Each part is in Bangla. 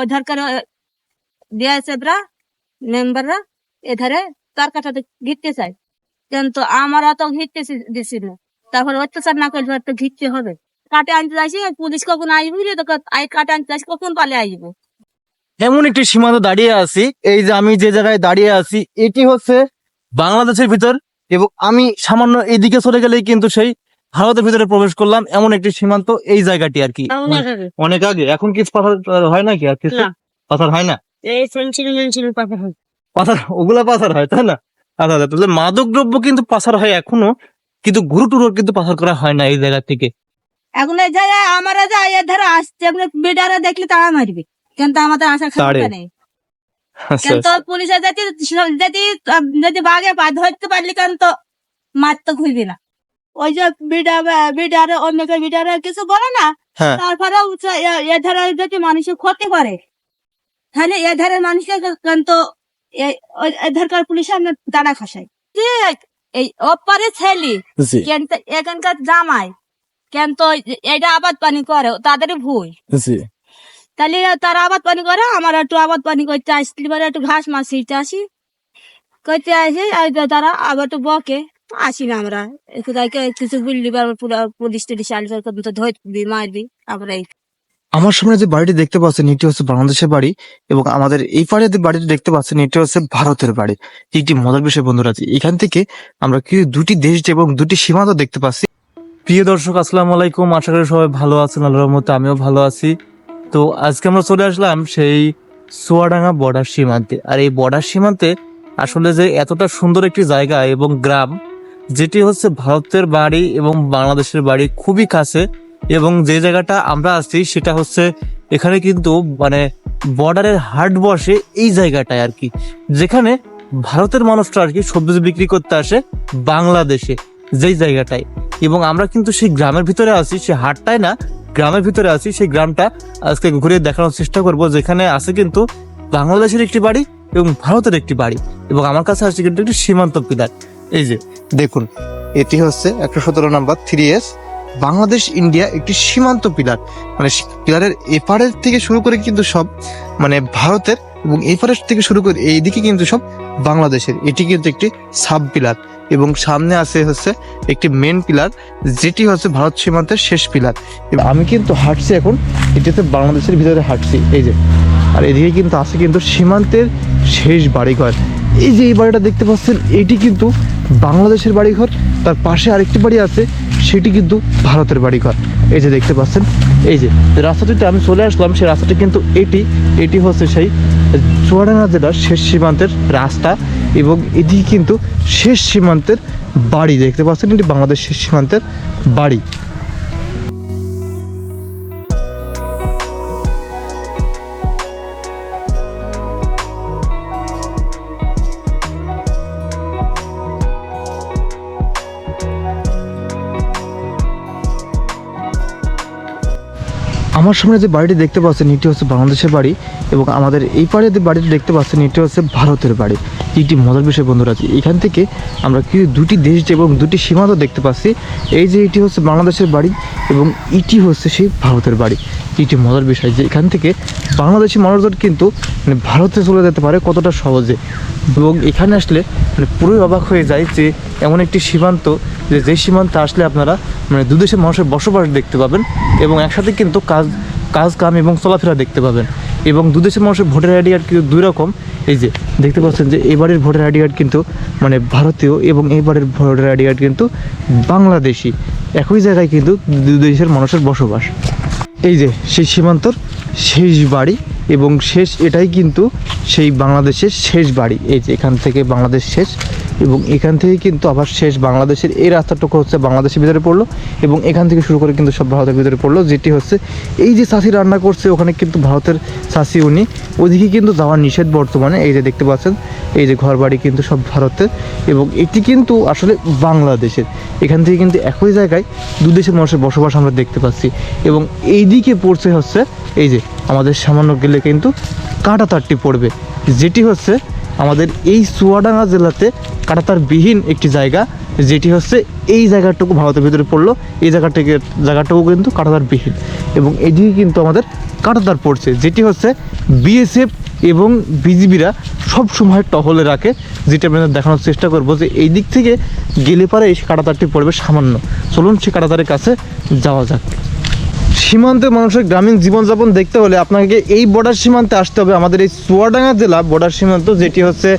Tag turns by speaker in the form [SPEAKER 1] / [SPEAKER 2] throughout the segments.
[SPEAKER 1] ওধারকার ডিআইএসএফরা মেম্বাররা এধারে তার ঘিরতে চায় কিন্তু ঘিরতে দিছি না তারপর অত্যাচার না করলে তো ঘিরতে হবে কাটে আনতে যাইছি পুলিশ কখন আসবি রে তোকে আই কাটে আনতে যাইছি কখন পালে আসব
[SPEAKER 2] এমন একটি সীমান্ত দাঁড়িয়ে আছি, এই যে আমি যে জায়গায় দাঁড়িয়ে আছি, এটি হচ্ছে বাংলাদেশের ভিতর, এবং আমি সামান্য এইদিকে চলে গেলেই কিন্তু সেই ভারতের ভিতরে প্রবেশ করলাম এমন একটি সীমান্ত এই জায়গাটি আর কি। অনেক আগে। এখন কি পাথর হয় নাকি আর কিছু? পাথর হয় না? পাথর ওগুলা পাথর হয় তাই না? আচ্ছা আচ্ছা তাহলে মাদক দ্রব্য কিন্তু পাচার হয় এখনও কিন্তু গুরু টুরু কিন্তু পাচার করা হয় না এই জায়গা থেকে।
[SPEAKER 1] এখন এই যায় আমরা যাই এধারে আসছে এমনি বিডারে দেখলে তারা মারবে। কিন্তু আমাদের আশা। খারাপ নেই।
[SPEAKER 2] আচ্ছা,
[SPEAKER 1] কিন্তু পুলিশে যদি যদি যদি বাঘে পা ধরতে পারলি কেন তো মারতে খুলবি না। ওই যে বিডা বিডারে অন্যকে বিডারে কিছু বলে না?
[SPEAKER 2] হ্যাঁ।
[SPEAKER 1] তারপরে এধারে যদি মানুষের ক্ষতি করে তাহলে এধারে মানুষের কিন্তু এ- ওই- এধারকার পুলিশে আমরা দাঁড়া খাসাই যে এই অপারে ছেলে কিন্তু এখানকার জামাই কেন তো এটা আবাদ পানি করে তাদের ভুল। তাহলে তারা আবাদ পানি করে আমার একটু আবাদ পানি করতে এবার একটু ঘাস মাছ ছিঁড়তে আসি করতে আসি তারা আবার একটু বকে। আসি না আমরা। কোথায় কিছু বললি পুলিশ টুলিশ আসবে তো ধরবি মারবি আমরা
[SPEAKER 2] আমার সামনে যে বাড়িটি দেখতে পাচ্ছেন এটি হচ্ছে বাংলাদেশের বাড়ি এবং আমাদের এই পাড়ে যে বাড়িটি দেখতে পাচ্ছেন এটি হচ্ছে ভারতের বাড়ি। একটি মজার বিষয় বন্ধুরা আছে এখান থেকে আমরা কি দুটি দেশ এবং দুটি সীমান্ত দেখতে পাচ্ছি। প্রিয় দর্শক আসসালামু আলাইকুম। আশা করি সবাই ভালো আছেন আল্লাহর মতো আমিও ভালো আছি। তো আজকে আমরা চলে আসলাম সেই সোয়াডাঙ্গা বর্ডার সীমান্তে। আর এই বর্ডার সীমান্তে আসলে যে এতটা সুন্দর একটি জায়গা এবং গ্রাম যেটি হচ্ছে ভারতের বাড়ি এবং বাংলাদেশের বাড়ি খুবই কাছে এবং যে জায়গাটা আমরা আছি সেটা হচ্ছে এখানে কিন্তু মানে বর্ডারের হাট বসে এই জায়গাটায় আর কি। যেখানে ভারতের মানুষরা আর কি সবজি বিক্রি করতে আসে বাংলাদেশে যেই জায়গাটায়। এবং আমরা কিন্তু সেই গ্রামের ভিতরে আছি সেই হাটটায় না, গ্রামের ভিতরে আছি, সেই গ্রামটা আজকে ঘুরে দেখানোর চেষ্টা করব। যেখানে আছে কিন্তু বাংলাদেশের একটি বাড়ি এবং ভারতের একটি বাড়ি। এবং আমার কাছে আছে কিন্তু একটি সীমান্ত পিলার। এই যে দেখুন, এটি হচ্ছে একশো সতেরো number three S Bangladesh India একটি সীমান্ত পিলার। মানে পিলারের এপারের থেকে শুরু করে কিন্তু সব মানে ভারতের এবং এপারের থেকে শুরু করে এইদিকে কিন্তু সব বাংলাদেশের। এটি কিন্তু একটি সাব পিলার এবং সামনে আছে হচ্ছে একটি মেন পিলার, যেটি হচ্ছে ভারত সীমান্তের শেষ পিলার। এবং আমি কিন্তু হাঁটছি এখন, এটিতে বাংলাদেশের ভিতরে হাঁটছি, এই যে। আর এদিকে কিন্তু আছে কিন্তু সীমান্তের শেষ বাড়িঘর। এই যে এই বাড়িটা দেখতে পাচ্ছেন, এটি কিন্তু বাংলাদেশের বাড়িঘর, তার পাশে আরেকটি বাড়ি আছে, সেটি কিন্তু ভারতের বাড়িঘর। এই যে দেখতে পাচ্ছেন, এই যে রাস্তাটিতে আমি চলে আসলাম, সেই রাস্তাটি কিন্তু এটি এটি হচ্ছে সেই চুয়াডাঙ্গা জেলার শেষ সীমান্তের রাস্তা এবং এটি কিন্তু শেষ সীমান্তের বাড়ি, দেখতে পাচ্ছেন, এটি বাংলাদেশ শেষ সীমান্তের বাড়ি। আমার সামনে যে বাড়িটি দেখতে পাচ্ছেন, এটি হচ্ছে বাংলাদেশের বাড়ি এবং আমাদের এই পাড়ে যে বাড়িটি দেখতে পাচ্ছেন, এটি হচ্ছে ভারতের বাড়ি। একটি মজার বিষয় বন্ধুরা আছে। এখান থেকে আমরা কি দুটি দেশ যে এবং দুটি সীমান্ত দেখতে পাচ্ছি। এই যে এটি হচ্ছে বাংলাদেশের বাড়ি এবং এটি হচ্ছে সেই ভারতের বাড়ি। এটি মজার বিষয় যে এখান থেকে বাংলাদেশি মানুষজন কিন্তু মানে ভারতে চলে যেতে পারে কতটা সহজে। এবং এখানে আসলে মানে পুরোই অবাক হয়ে যায় যে এমন একটি সীমান্ত যে যে সীমান্তে আসলে আপনারা মানে দুদেশের মানুষের বসবাস দেখতে পাবেন এবং একসাথে কিন্তু কাজ কাজ, কাম এবং চলাফেরা দেখতে পাবেন। এবং দুদেশের মানুষের ভোটার আইডি কিন্তু দুই রকম। এই যে, দেখতে পাচ্ছেন যে এবারের ভোটার আইডি কার্ড কিন্তু মানে ভারতীয় এবং এবারের ভোটার আইডি কার্ড কিন্তু বাংলাদেশি। একই জায়গায় কিন্তু দু দেশের মানুষের বসবাস। এই যে, সেই সীমান্তর শেষ বাড়ি এবং শেষ এটাই কিন্তু সেই বাংলাদেশের শেষ বাড়ি। এই যে এখান থেকে বাংলাদেশ শেষ এবং এখান থেকে কিন্তু আবার শেষ বাংলাদেশের এই রাস্তাটুকু হচ্ছে বাংলাদেশের ভিতরে পড়ল এবং এখান থেকে শুরু করে কিন্তু সব ভারতের ভিতরে পড়ল, যেটি হচ্ছে এই যে চাষি রান্না করছে, ওখানে কিন্তু ভারতের চাষি উনি। ওদিকে কিন্তু যাওয়ার নিষেধ বর্তমানে, এই যে দেখতে পাচ্ছেন, এই যে ঘর বাড়ি কিন্তু সব ভারতের এবং এটি কিন্তু আসলে বাংলাদেশের। এখান থেকে কিন্তু একই জায়গায় দু দেশের মানুষের বসবাস আমরা দেখতে পাচ্ছি এবং এইদিকে পড়ছে হচ্ছে এই যে আমাদের সামান্য গেলে কিন্তু কাঁটাতারটি পড়বে। যেটি হচ্ছে আমাদের এই চুয়াডাঙ্গা জেলাতে কাঁটাতার বিহীন একটি জায়গা, যেটি হচ্ছে এই জায়গাটুকু ভারতের ভিতরে পড়ল। এই জায়গাটিকে, জায়গাটুকু কিন্তু কাঁটাতার বিহীন এবং এদিকে কিন্তু আমাদের কাটাতার পড়ছে, যেটি হচ্ছে বিএসএফ এবং বিজিবিরা সব সময় টহলে রাখে। যেটা আপনাদের দেখানোর চেষ্টা করব যে এই দিক থেকে গেলে পারে এই কাটাতারটি পড়বে সামান্য। চলুন সে কাটাতারের কাছে যাওয়া যাক। সীমান্তে মানুষের গ্রামীণ জীবনযাপন দেখতে হলে আপনাকে এই বর্ডার সীমান্তে আসতে হবে। আমাদের এই চুয়াডাঙ্গা জেলা বর্ডার সীমান্ত, যেটি হচ্ছে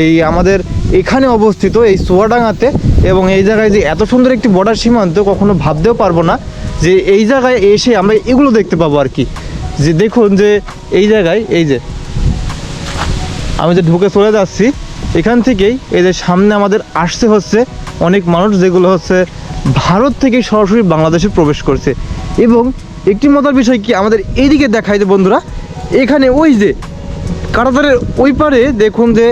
[SPEAKER 2] এই আমাদের এখানে অবস্থিত এই চুয়াডাঙ্গাতে এবং এই জায়গায় যে এত সুন্দর একটি বর্ডার সীমান্ত, কখনো ভাবতেও পারব না যে এই জায়গায় এসে আমরা এগুলো দেখতে পাবো আর কি। যে দেখুন যে এই জায়গায়, এই যে আমি যে ঢুকে চলে যাচ্ছি, এখান থেকেই এই যে সামনে আমাদের আসতে হচ্ছে অনেক মানুষ, যেগুলো হচ্ছে ভারত থেকে সরাসরি বাংলাদেশে প্রবেশ করছে। এবং একটি মজার বিষয় কি আমাদের এইদিকে দেখায় যে বন্ধুরা। এখানে ওই যে কারাতারের ওই পারে দেখুন যে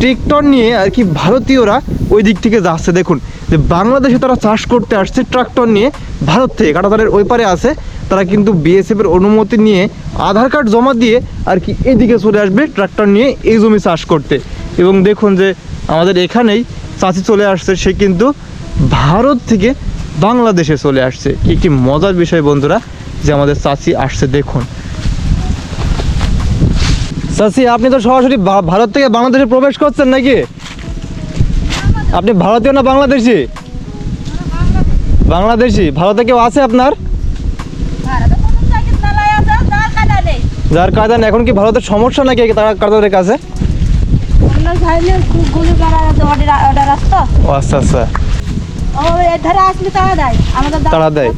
[SPEAKER 2] ট্রেক্টর নিয়ে আর কি ভারতীয়রা ওই দিক থেকে যাচ্ছে। দেখুন, যে বাংলাদেশে তারা চাষ করতে আসছে ট্রাক্টর নিয়ে, ভারত থেকে কাটাতারের ওই পারে আছে। তারা কিন্তু বিএসএফ এর অনুমতি নিয়ে আধার কার্ড জমা দিয়ে আর কি এদিকে চলে আসবে ট্রাক্টর নিয়ে এই জমি চাষ করতে। এবং দেখুন যে আমাদের এখানেই চাষি চলে আসছে, সে কিন্তু ভারত থেকে বাংলাদেশে চলে আসছে। কি একটি মজার বিষয় বন্ধুরা যে আমাদের চাষি আসছে দেখুন। চাষি আপনি তো সরাসরি ভারত থেকে বাংলাদেশে প্রবেশ করছেন নাকি? আপনি ভারতীয় না বাংলাদেশি? বাংলাদেশি। ভারতে কেউ আছে আপনার? যার কাজে এখন কি ভারতের সমস্যা নাকি তারা তাদের কাছে?
[SPEAKER 1] অর্ডার আসতো।
[SPEAKER 2] ও আচ্ছা আচ্ছা।
[SPEAKER 1] ও এধারে আসলে তারা দেয়। আমাদের দা-
[SPEAKER 2] দেয়?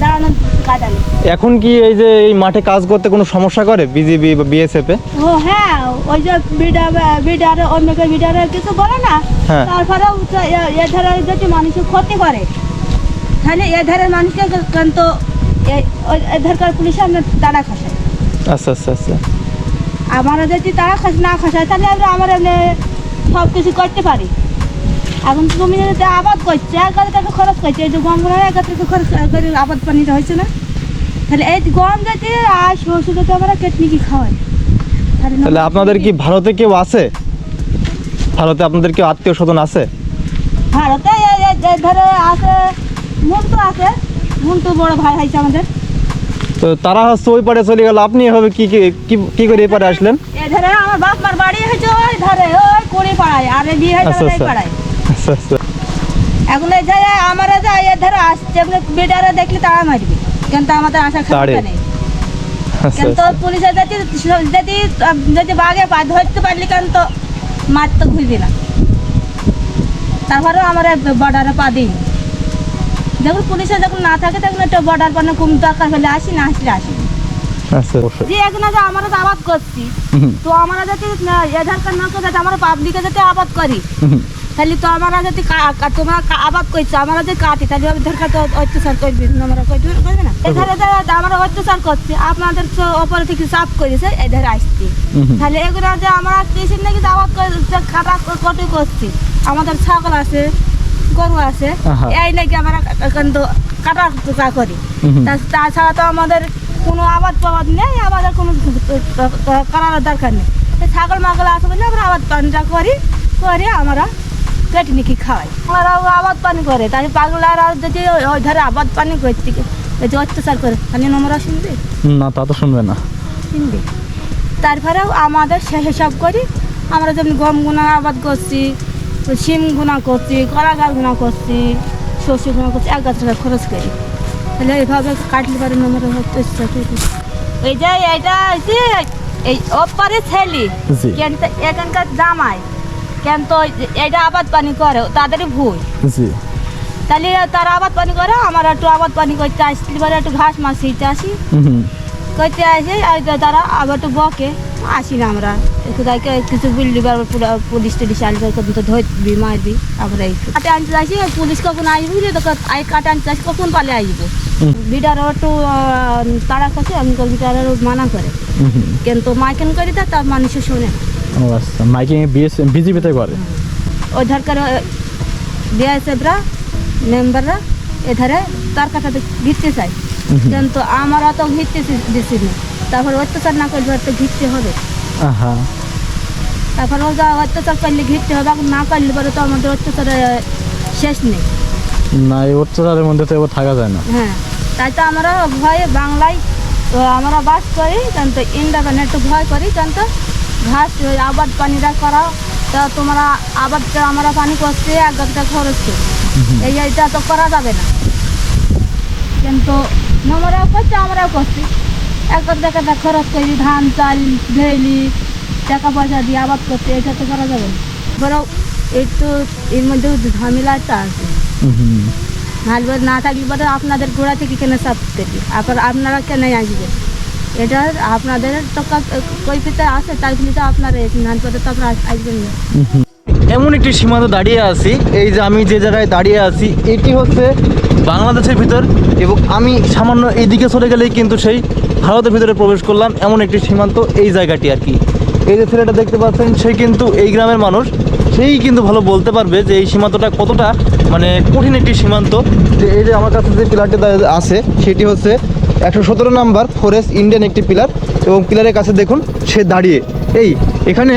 [SPEAKER 1] দাঁড়ানোর কায়দা নেই।
[SPEAKER 2] এখন কি এই যে এই মাঠে কাজ করতে কোনো সমস্যা করে বিজিবি বা বিএসএফ এ?
[SPEAKER 1] ও হ্যাঁ ওই যে বিডা বিডার অন্যকে বিডারে কিছু বলে না।
[SPEAKER 2] হ্যাঁ।
[SPEAKER 1] তারপরে এধারে যদি মানুষের ক্ষতি করে তাহলে এধারের মানুষকে কিন্তু এধারকার পুলিশ আমরা তারা খাসায়
[SPEAKER 2] আচ্ছা আচ্ছা আচ্ছা।
[SPEAKER 1] আমরা যদি তারা খাস না খাসায় তাহলে আমরা আমরা সব কিছু করতে পারি। এখন তুমি যদি আবাদ করছে এক হাজার টাকা খরচ করছে। এই যে গমগুলো এক হাজার টাকা খরচ করে আবাদ পানিটা হয়েছে না। তাহলে এই গম যদি আর সরষে যদি আমরা কেটনিকি খাওয়াই?
[SPEAKER 2] তাহলে আপনাদের কি ভারতে কেউ আছে? ভারতে আপনাদের কেউ আত্মীয় স্বজন আছে?
[SPEAKER 1] ভারতে ধরে আছে মুন্টু আছে। মুন্টু বড় ভাই হয়েছে আমাদের।
[SPEAKER 2] তো তারা হচ্ছে ওই পারে চলে গেল। আপনি এভাবে কি কি- কি কি করে এই পারে আসলেন?
[SPEAKER 1] এ ধরে আমার বাপ মার বাড়ি হয়েছে ওই ধরে ওই কুড়ি পাড়ায় আর বিয়ে হয়েছে
[SPEAKER 2] আচ্ছা,
[SPEAKER 1] এই
[SPEAKER 2] আচ্ছা।
[SPEAKER 1] পাড়ায়
[SPEAKER 2] আচ্ছা আচ্ছা
[SPEAKER 1] এখন এই যে আমরা যাই এ ধরে আসছে বিডারে দেখলে তারা মারবে। কিন্তু আমাদের আশা
[SPEAKER 2] তাড়ে।
[SPEAKER 1] খারাপ নেই।
[SPEAKER 2] আচ্ছা
[SPEAKER 1] পুলিশে যদি যদি যদি বাঘে পা ধরতে পারলি কিন্তু মারতে ঘুরবি না। তারপরেও আমরা বর্ডারে পা দিই যখন পুলিশে যখন না থাকে তখন একটা বর্ডার পানে কম দরকার হলে আসি না আসলে আসি।
[SPEAKER 2] আচ্ছা
[SPEAKER 1] যে এখন যে আমরা তো আবাদ করছি তো আমরা যদি আধার কার্ড না করে আমরা পাবলিকে যদি আবাদ করি তাহলে তো আমরা যদি তোমরা আবাদ করছ আমরা যদি কাটি তাহলে আধার কার্ড অত্যাচার করবি আমরা করবি না। এখানে যারা আমরা অত্যাচার করছি আপনাদের তো অপরে থেকে চাপ করেছে এধারে আসছি তাহলে এগুলো যে আমরা কৃষির নাকি আবাদ করে যে কাটা করছি আমাদের ছাগল আছে গরু আছে এই নাকি আমরা কিন্তু কাটা টুকা করি। তা- তাছাড়া তো আমাদের কোনো আবাদ পাবাদ নেই আমাদের কোনো করার দরকার নেই। ছাগল মাগল আছে বলে আমরা আবাদ পানিটা করি করে আমরা। কেটে নিকি খাওয়াই ওরাও আবাদ পানি করে তাই পাগলারা যদি ওই- ধারে আবাদ পানি করতে এই যে অত্যাচার করে তাহলে আমরা শুনবে?
[SPEAKER 2] না তা তো শুনবে না।
[SPEAKER 1] শুনবে? তারপরেও আমাদের সে হিসাব করি আমরা যেমন গম গুণা আবাদ করছি শিম গুণা করছি কলা গাছ গুণা করছি শস্য গুণা করছি এক গাছ টাকা খরচ করি। তাহলে এইভাবে কাটলে পারে আমরা হচ্ছে ইচ্ছা করি। এই যে এইটা হচ্ছে এই ওপারে ছেলে। এখানকার জামাই কিন্তু এটা আবাদ পানি করে তাদেরই ভুল।
[SPEAKER 2] জি।
[SPEAKER 1] তাহলে তারা আবাদ পানি করে আমার একটু আবাদ পানি করতে আসলে পরে একটু ঘাস মাছ ছিঁড়তে আসি। করতে আসে আর তারা আবার একটু বকে আসি না আমরা। তাকে কিছু বললি পুলিশ টুলিশ আসবে কখন তো ধরবি মারবি আমরা এই কাটে আনতে আসি পুলিশ কখন আসবে তো আই কাটে আনতে আসি কখন পালে আসব। বিডার একটু তাড়া কাছে আমি বিডার মানা করে। কিন্তু মাইকেন করে তার মানুষ শোনে না।
[SPEAKER 2] ও আচ্ছা মাইকিং বিএস বিজিবিতে করে
[SPEAKER 1] ওই ধারকার বিএসএফরা মেম্বাররা এধারে তার কাটাতে ঘিরতে চাই। কিন্তু আমরা তো ঘিরতে দিচ্ছি না। তারপর অত্যাচার না করলে তো ঘিরতে হবে। তারপর ও যা অত্যাচার করলে ঘিরতে হবে না করলে পরে তো আমাদের অত্যাচারে শেষ নেই।
[SPEAKER 2] না এই অত্যাচারের মধ্যে তো থাকা যায় না।
[SPEAKER 1] হ্যাঁ তাই তো আমরা ভয়ে বাংলায় তো আমরা বাস করি জানতো ইন্ডাবেন একটু ভয় করি জানতো ঘাস আবাদ পানিটা করা তা তোমরা আবাদটা আমরা পানি করছি এক গাছটা খরচ এই এইটা তো করা যাবে না। কিন্তু আমরাও করছি আমরাও করছি এক টাকাটা খরচ করি ধান চাল ভেলি টাকা পয়সা দিয়ে আবাদ করছি এটা তো করা যাবে না। ধরো একটু এর মধ্যে ঝামেলাটা আছে। নাহলে না থাকলে পরে আপনাদের গোড়া থেকে কেন সাপ আপনারা কেন আসবে এটা আপনাদের কৈফিতে আছে, তাই আপনারা নাহলে তো আসবেন না।
[SPEAKER 2] এমন একটি সীমান্ত দাঁড়িয়ে আছি, এই যে আমি যে জায়গায় দাঁড়িয়ে আছি, এটি হচ্ছে বাংলাদেশের ভিতর এবং আমি সামান্য এইদিকে চলে গেলেই কিন্তু সেই ভারতের ভিতরে প্রবেশ করলাম, এমন একটি সীমান্ত এই জায়গাটি আর কি। এই যে ছেলেটা দেখতে পাচ্ছেন, সে কিন্তু এই গ্রামের মানুষ, সেই কিন্তু ভালো বলতে পারবে যে এই সীমান্তটা কতটা মানে কঠিন একটি সীমান্ত। যে এই যে আমার কাছে যে পিলারটি আছে, সেটি হচ্ছে একশো সতেরো নাম্বার ফরেস্ট ইন্ডিয়ান একটি পিলার এবং পিলারের কাছে দেখুন সে দাঁড়িয়ে। এই এখানে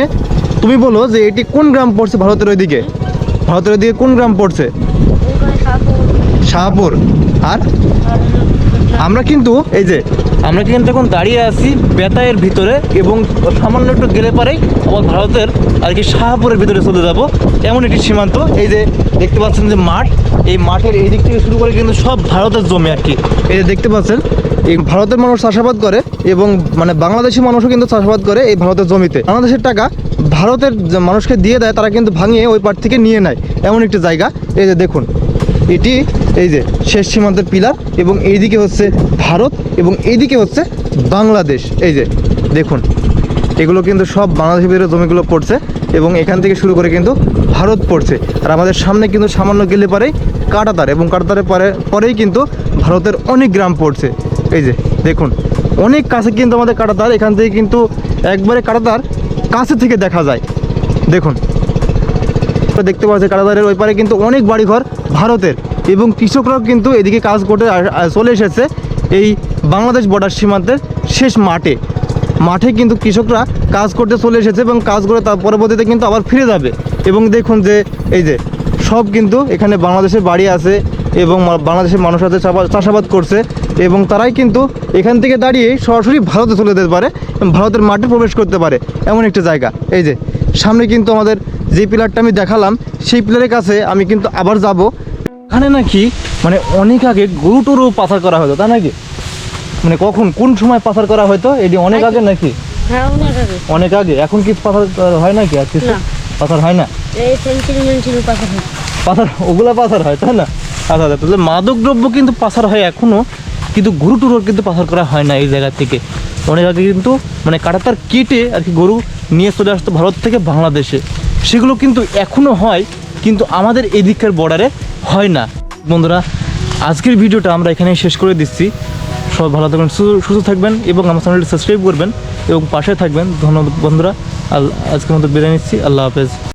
[SPEAKER 2] তুমি বলো যে এটি কোন গ্রাম পড়ছে ভারতের ওইদিকে? ভারতের ওইদিকে কোন গ্রাম পড়ছে? শাহপুর। আর? আমরা কিন্তু এই যে আমরা কিন্তু এখন দাঁড়িয়ে আছি, বেতায়ের ভিতরে এবং সামান্য একটু গেলে পরেই আবার ভারতের আর কি শাহপুরের ভিতরে চলে যাব। এমন একটি সীমান্ত, এই যে দেখতে পাচ্ছেন যে মাঠ, এই মাঠের এই দিক থেকে শুরু করে কিন্তু সব ভারতের জমি আর কি। এই যে দেখতে পাচ্ছেন, এই ভারতের মানুষ চাষাবাদ করে এবং মানে বাংলাদেশি মানুষও কিন্তু চাষাবাদ করে এই ভারতের জমিতে। বাংলাদেশের টাকা ভারতের মানুষকে দিয়ে দেয়, তারা কিন্তু ভাঙিয়ে ওই পার থেকে নিয়ে নেয়। এমন একটি জায়গা, এই যে দেখুন। এটি এই যে শেষ সীমান্তের পিলার এবং এইদিকে হচ্ছে ভারত এবং এইদিকে হচ্ছে বাংলাদেশ। এই যে দেখুন, এগুলো কিন্তু সব বাংলাদেশের ভিতরে জমিগুলো পড়ছে এবং এখান থেকে শুরু করে কিন্তু ভারত পড়ছে। আর আমাদের সামনে কিন্তু সামান্য গেলে পরেই কাটাতার এবং কাটাতারের পরে, পরেই কিন্তু ভারতের অনেক গ্রাম পড়ছে। এই যে দেখুন, অনেক কাছে কিন্তু আমাদের কাটাতার, এখান থেকে কিন্তু একবারে কাটাতার কাছে থেকে দেখা যায়। দেখুন তো দেখতে পাচ্ছি কাটাতারের ওই পারে কিন্তু অনেক বাড়িঘর ভারতের। এবং কৃষকরাও কিন্তু এদিকে কাজ করতে চলে এসেছে এই বাংলাদেশ বর্ডার সীমান্তের শেষ মাঠে। মাঠে কিন্তু কৃষকরা কাজ করতে চলে এসেছে এবং কাজ করে তার পরবর্তীতে কিন্তু আবার ফিরে যাবে। এবং দেখুন যে, এই যে সব কিন্তু এখানে বাংলাদেশের বাড়ি আছে এবং বাংলাদেশের মানুষ আছে চাষাবাদ করছে এবং তারাই কিন্তু এখান থেকে দাঁড়িয়ে সরাসরি ভারতে চলে যেতে পারে ভারতের মাঠে প্রবেশ করতে পারে। এমন একটা জায়গা। এই যে, সামনে কিন্তু আমাদের যে পিলারটা আমি দেখালাম সেই পিলারের কাছে আমি কিন্তু আবার যাব। এখানে নাকি মানে অনেক আগে গরু টরু পাচার করা হতো তাই নাকি? মানে কখন কোন সময় পাচার করা হতো? এটি অনেক আগে নাকি?
[SPEAKER 1] হ্যাঁ অনেক আগে।
[SPEAKER 2] এখন কি পাচার হয় নাকি আর কিছু। পাচার হয় না? পাচার ওগুলা পাচার হয় তাই না? আচ্ছা আচ্ছা তাহলে মাদক দ্রব্য কিন্তু পাচার হয় এখনও কিন্তু গরু টুরুর কিন্তু পাচার করা হয় না এই জায়গা থেকে। অনেক আগে কিন্তু মানে কাটাতার কেটে আর কি গরু নিয়ে চলে আসতো ভারত থেকে বাংলাদেশে। সেগুলো কিন্তু এখনও হয়, কিন্তু আমাদের এদিককার বর্ডারে হয় না। বন্ধুরা, আজকের ভিডিওটা আমরা এখানে শেষ করে দিচ্ছি। সব ভালো থাকবেন সুস্থ থাকবেন এবং আমার চ্যানেলটি সাবস্ক্রাইব করবেন এবং পাশে থাকবেন। ধন্যবাদ বন্ধুরা আজকের মতো বিদায় নিচ্ছি। আল্লাহ হাফেজ।